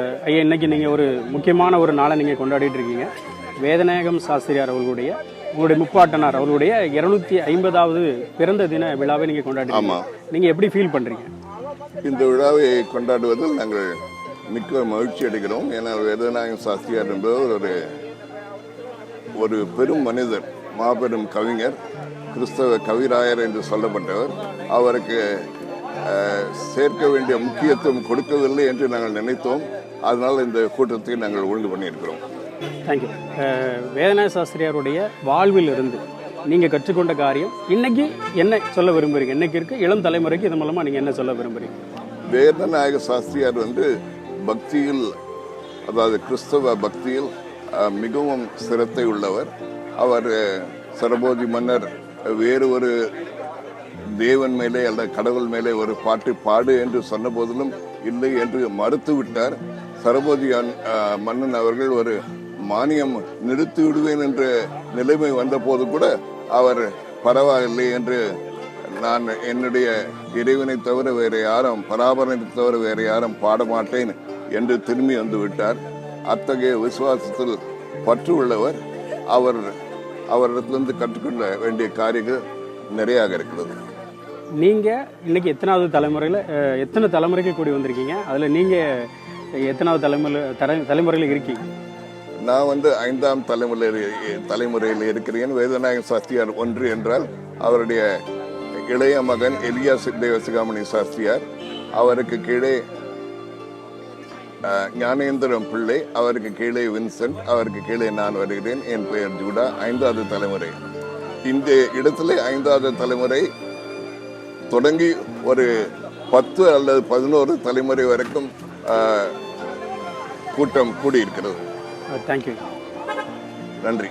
ஐயா இன்னைக்கு நீங்கள் ஒரு முக்கியமான ஒரு நாளை நீங்கள் கொண்டாடிட்டு இருக்கீங்க. வேதநாயகம் சாஸ்திரியார் அவர்களுடைய உங்களுடைய முப்பாட்டனார் அவர்களுடைய இருநூத்தி ஐம்பதாவது பிறந்த தின விழாவை நீங்கள் கொண்டாடி ஆமா. நீங்கள் எப்படி ஃபீல் பண்ணுறீங்க இந்த விழாவை கொண்டாடுவதில் நாங்கள் மிக்க மகிழ்ச்சி அடைகிறோம். ஏன்னா வேதநாயகம் சாஸ்திரியார் என்பவர் ஒரு ஒரு பெரும் மனிதர் மாபெரும் கவிஞர் கிறிஸ்தவ கவிராயர் என்று சொல்லப்பட்டவர். அவருக்கு சேர்க்க வேண்டிய முக்கியத்துவம் கொடுக்கவில்லை என்று நாங்கள் நினைத்தோம். அதனால் இந்த கூட்டத்தை நாங்கள் ஒழுங்கு பண்ணியிருக்கிறோம். தேங்க்யூ வேதநாய சாஸ்திரியாருடைய வாழ்வில் இருந்து நீங்கள் கற்றுக்கொண்ட காரியம் இன்னைக்கு என்ன சொல்ல விரும்புறீங்க? இன்னைக்கு இருக்க இளம் தலைமுறைக்கு இது மூலமாக நீங்கள் என்ன சொல்ல விரும்புறீங்க? வேதநாயக சாஸ்திரியார் வந்து பக்தியில் அதாவது கிறிஸ்தவ பக்தியில் மிகவும் சிரத்தை உள்ளவர். அவர் அஹ், சரபோஜி மன்னர் வேறு ஒரு தேவன் மேலே அல்ல கடவுள் மேலே ஒரு பாட்டு பாடு என்று சொன்ன போதிலும் இல்லை என்று மறுத்துவிட்டார். சரபோதி மன்னன் அவர்கள் ஒரு மானியம் நிறுத்தி விடுவேன் என்ற நிலைமை வந்த போது கூட அவர் பரவாயில்லை என்று நான் என்னுடைய இறைவனை தவிர வேற யாரும் பராபரனை தவிர வேற யாரும் பாட மாட்டேன் என்று திரும்பி வந்து விட்டார் அத்தகைய விசுவாசத்தில் பற்று உள்ளவர் அவர் அவரிடத்திலிருந்து கற்றுக்கொள்ள வேண்டிய காரியங்கள் நிறையாக இருக்கிறது. நீங்கள் இன்னைக்கு எத்தனாவது தலைமுறையில் எத்தனை தலைமுறைக்கு கூடி வந்திருக்கீங்க? அதில் நீங்கள் எத்தனாவது தலைமுறை தலை தலைமுறையில் இருக்கீங்க? நான் வந்து ஐந்தாம் தலைமுறையில் தலைமுறையில் இருக்கிறேன். வேதநாயக சாஸ்திரியார் ஒன்று என்றால் அவருடைய இளைய மகன் எலியா தேவசிகாமணி சாஸ்திரியார் அவருக்கு கீழே ஞானேந்திரம் பிள்ளை அவருக்கு கீழே வின்சென்ட் அவருக்கு கீழே நான் வருகிறேன். என் பெயர் ஜூடா. ஐந்தாவது தலைமுறை. இந்த இடத்துல ஐந்தாவது தலைமுறை தொடங்கி ஒரு பத்து அல்லது பதினோரு தலைமுறை வரைக்கும் கூட்டம் கூடியிருக்கிறது. தேங்க்யூ நன்றி.